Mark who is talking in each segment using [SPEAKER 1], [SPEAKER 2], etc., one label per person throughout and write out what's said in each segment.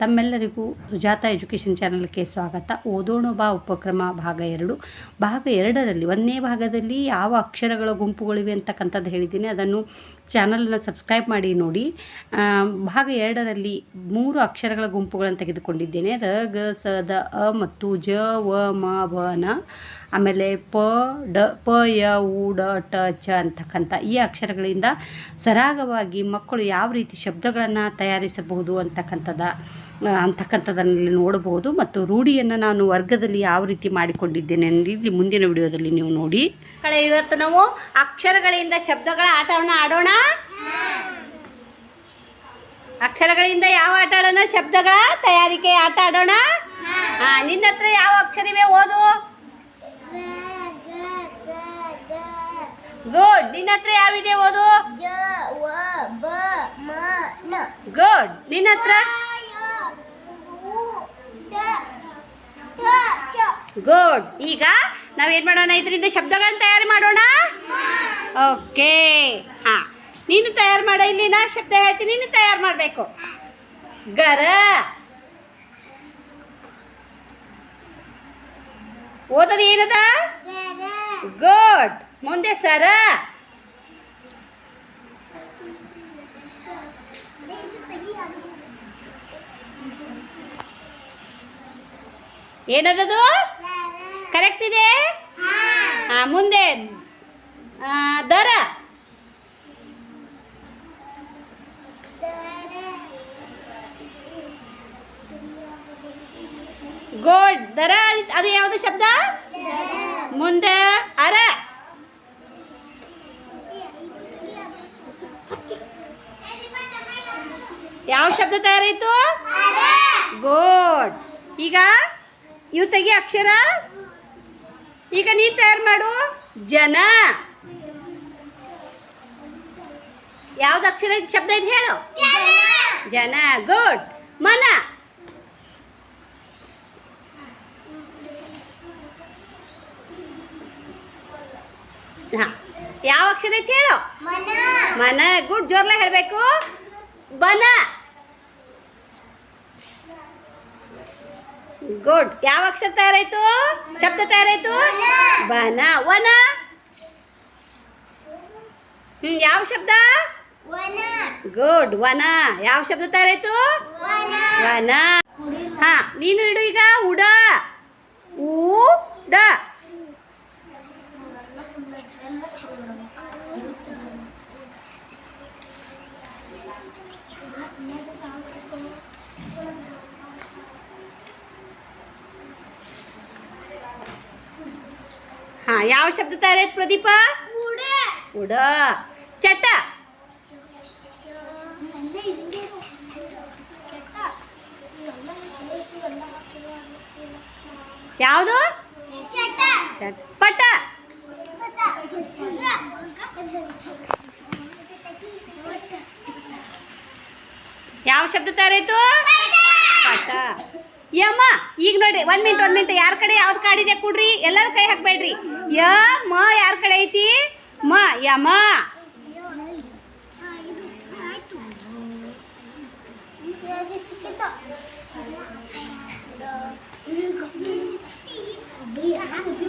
[SPEAKER 1] ತಮ್ಮೆಲ್ಲರಿಗೂ ಸುಜಾತ ಎಜುಕೇಷನ್ ಚಾನಲ್ಗೆ ಸ್ವಾಗತ. ಓದೋಣ ಬಾ ಉಪಕ್ರಮ ಭಾಗ ಎರಡು. ಭಾಗ ಎರಡರಲ್ಲಿ ಒಂದನೇ ಭಾಗದಲ್ಲಿ ಯಾವ ಅಕ್ಷರಗಳ ಗುಂಪುಗಳಿವೆ ಅಂತಕ್ಕಂಥದ್ದು ಹೇಳಿದ್ದೀನಿ. ಅದನ್ನು ಚಾನಲನ್ನು ಸಬ್ಸ್ಕ್ರೈಬ್ ಮಾಡಿ ನೋಡಿ. ಭಾಗ ಎರಡರಲ್ಲಿ ಮೂರು ಅಕ್ಷರಗಳ ಗುಂಪುಗಳನ್ನು ತೆಗೆದುಕೊಂಡಿದ್ದೇನೆ. ರ, ಗ, ಸ, ದ, ಅ ಮತ್ತು ಜ, ವ, ಮ, ಭ, ನ. ಆಮೇಲೆ ಪ, ಡ, ಪ, ಯ, ಉ, ಡ, ಟ, ಚ ಅಂತಕ್ಕಂಥ ಈ ಅಕ್ಷರಗಳಿಂದ ಸರಾಗವಾಗಿ ಮಕ್ಕಳು ಯಾವ ರೀತಿ ಶಬ್ದಗಳನ್ನು ತಯಾರಿಸಬಹುದು ಅಂತಕ್ಕಂಥದ್ದ ಅಂತಕ್ಕಂಥದ್ದನ್ನು ನೋಡಬಹುದು ಮತ್ತು ರೂಢಿಯನ್ನು ನಾನು ವರ್ಗದಲ್ಲಿ ಯಾವ ರೀತಿ ಮಾಡಿಕೊಂಡಿದ್ದೇನೆ ಇಲ್ಲಿ ಮುಂದಿನ ವಿಡಿಯೋದಲ್ಲಿ ನೀವು ನೋಡಿ. ಕಳೆ ಇವತ್ತು ನಾವು ಅಕ್ಷರಗಳಿಂದ ಶಬ್ದಗಳ ಆಟವನ್ನು ಆಡೋಣ. ಅಕ್ಷರಗಳಿಂದ ಯಾವ ಆಟ ಆಡೋಣ? ಶಬ್ದಗಳ ತಯಾರಿಕೆ ಆಟ ಆಡೋಣ. ನಿನ್ನ ಹತ್ರ ಯಾವ ಅಕ್ಷರವೇ ಓದು? ಗುಡ್ ನಿನ್ನ ಹತ್ರ ಯಾವಿದೆ ಓದು?
[SPEAKER 2] ಜ ವ ಬ ಮ ನ
[SPEAKER 1] ಗುಡ್ ನಿನ್ನ ಹತ್ರ? ಗುಡ್ ಈಗ ನಾವೇನು ಮಾಡೋಣ? ಇದರಿಂದ ಶಬ್ದಗಳನ್ನ ತಯಾರು ಮಾಡೋಣ? ಓಕೆ ಹಾಂ. ನೀನು ತಯಾರು ಮಾಡ. ಇಲ್ಲಿ ನಾ ಶಬ್ದ ಹೇಳ್ತೀನಿ. ನೀನು ತಯಾರು ಮಾಡಬೇಕು. ಗರ. ಓದೋದು ಏನದ? ಗುಡ್ ಮುಂದೆ ಸರ. ಏನದದು? ಕರೆಕ್ಟ್ ಇದೆ? ಹಾ. ಮುಂದೆ. ದರ. ಗೋಲ್ಡ್ ದರ ಅದು ಯಾವುದು ಶಬ್ದ? ಮುಂದೆ ಅರ ಯಾವ ಶಬ್ದ ತಯಾರಾಯಿತು? ಗೋಡ್ ಈಗ ಇವು ತೆಗಿ ಅಕ್ಷರ. ಈಗ ನೀನು ತಯಾರು ಮಾಡು. ಜನ. ಯಾವ್ದು ಅಕ್ಷರ ಶಬ್ದ ಇದು ಹೇಳು. ಜನ. ಗುಡ್ ಮನ. ಹಾ. ಯಾವ ಅಕ್ಷರ ಐತಿ ಹೇಳು?
[SPEAKER 2] ಮನ.
[SPEAKER 1] ಮನ. ಗುಡ್ ಜೋರ್ಲ ಹೇಳಬೇಕು. ಬನ. ಗುಡ್ ಯಾವ ಅಕ್ಷರ ತಯಾರಾಯ್ತು ಶಬ್ದ ತಯಾರಾಯ್ತು ಬನ ವನ ಹ್ಮ್ ಯಾವ ಶಬ್ದ
[SPEAKER 2] ವನ
[SPEAKER 1] ಗುಡ್ ವನ ಯಾವ ಶಬ್ದ ತಯಾರಾಯ್ತು
[SPEAKER 2] ವನ
[SPEAKER 1] ವನ ಹಾ ನೀನು ಇಡು ಈಗ ಉಡ ಊ ಡ ಹಾ ಯಾವ ಶಬ್ದ ತಯಾರಾಯ್ತು ಪ್ರದೀಪ?
[SPEAKER 2] ಉಡ.
[SPEAKER 1] ಚಟ. ಯಾವುದು?
[SPEAKER 2] ಚಟ.
[SPEAKER 1] ಚಟ್ಪಟ ಯಾವ ಶಬ್ದ ತಯಾರಾಯ್ತು ಪಟ. ಯಮ ಈಗ ನೋಡ್ರಿ ಒಂದ್ ಮಿನಿಟ್ ಒಂದ್ ಮಿನಿಟ್ ಯಾರ ಕಡೆ ಯಾವ್ದು ಕಾಡಿದೆ ಕೊಡ್ರಿ? ಎಲ್ಲರೂ ಕೈ ಹಾಕ್ಬೇಡ್ರಿ. ಯ ಮ ಯಾರ ಕಡೆ ಐತಿ? ಮ ಯಮ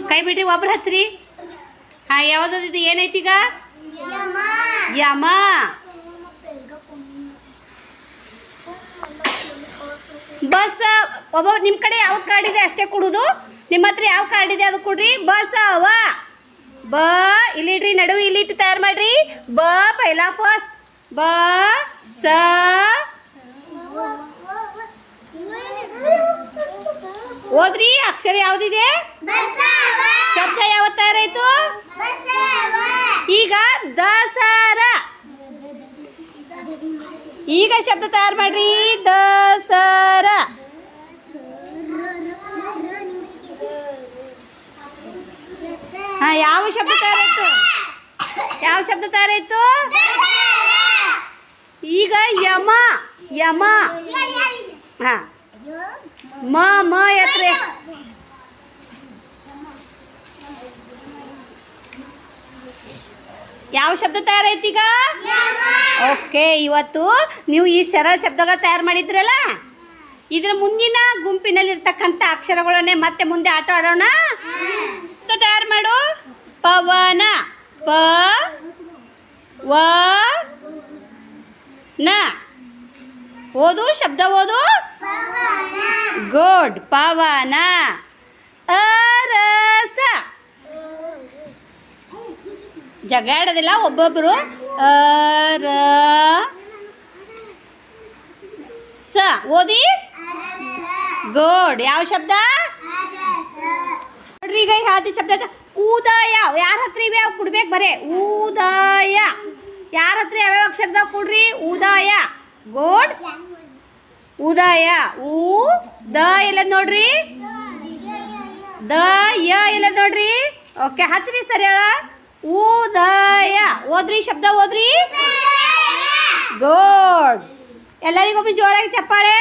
[SPEAKER 1] ಕೈ ಬಿಡ್ರಿ, ಒಬ್ರು ಹಚ್ಚ್ರಿ ಹಾ ಯಾವ್ದು ಏನೈತಿ ಈಗ? ಯಮ ಬಸ್ ಒಬ್ಬ ನಿಮ್ಮ ಕಡೆ ಯಾವ ಕಾರ್ಡ್ ಇದೆ ಅಷ್ಟೇ ಕೊಡೋದು. ನಿಮ್ಮ ಹತ್ರ ಯಾವ ಕಾರ್ಡ್ ಇದೆ ಅದು ಕೊಡ್ರಿ. ಬಸವ ಬ ಇಲ್ಲಿಡ್ರಿ ನಡುವೆ ಇಲ್ಲಿಟ್ಟು ತಯಾರು ಮಾಡ್ರಿ. ಬ ಪೈಲಾ ಫಸ್ಟ್ ಬ ಸ. ಓದ್ರಿ ಅಕ್ಷರ ಯಾವ್ದಿದೆ? ಶಬ್ದ ಯಾವ ತಯಾರಾಯ್ತು? ಈಗ ದಸರ ಈಗ ಶಬ್ದ ತಯಾರು ಮಾಡ್ರಿ. ದಸರ ಹಾ ಯಾವ ಶಬ್ದ ತಯಾರಾಯ್ತು ಯಾವ ಶಬ್ದ ತಯಾರಾಯ್ತು ಈಗ ಯಮ ಯಮ. ಹಾ. ಮ ಮ ಎತ್ರೆ ಯಾವ ಶಬ್ದ ತಯಾರಾಯ್ತು ಈಗ? ಓಕೆ, ಇವತ್ತು ನೀವು ಈ ಸರಳ ಶಬ್ದಗಳ ತಯಾರು ಮಾಡಿದ್ರಲ್ಲ? ಇದರ ಮುಂದಿನ ಗುಂಪಿನಲ್ಲಿರ್ತಕ್ಕಂಥ ಅಕ್ಷರಗಳನ್ನೇ ಮತ್ತೆ ಮುಂದೆ ಆಟ ಆಡೋಣ ಮತ್ತೆ ತಯಾರು ಮಾಡು ಪವನ ಪ ವ ನ. ಓದು ಶಬ್ದ ಓದು. ಗುಡ್ ಪವನ. ಅರಸ. ಜಗಾಡೋದಿಲ್ಲ ಒಬ್ಬೊಬ್ಬರು ಅರ ಸ. ಓದಿ. ಗುಡ್ ಯಾವ ಶಬ್ದ? ನೋಡ್ರಿ ಈಗ ಹಾದಿ ಶಬ್ದ. ಉದಯ ಯಾರ ಹತ್ರ ಇವೆ ಅವು ಕೊಡ್ಬೇಕು ಬರೇ? ಉದಯ ಯಾರ ಹತ್ರ ಯಾವ್ಯಾವ ಅಕ್ಷರದಾಗ ಕೊಡ್ರಿ? ಉದಯ ಗೋಡ್. ಉದಯ ಊ ದ ಎಲ್ಲ ನೋಡ್ರಿ? ದ ಯ ಎಲ್ಲ ನೋಡ್ರಿ? ಓಕೆ ಹಚ್ರಿ ಸರಿ ಹೇಳ. ಉದಯ ಓದ್ರಿ ಶಬ್ದ ಓದ್ರಿ? ಗೋಡ್. ಎಲ್ಲರಿಗೊಮ್ಮೆ ಜೋರಾಗಿ ಚಪ್ಪಾಳೆ?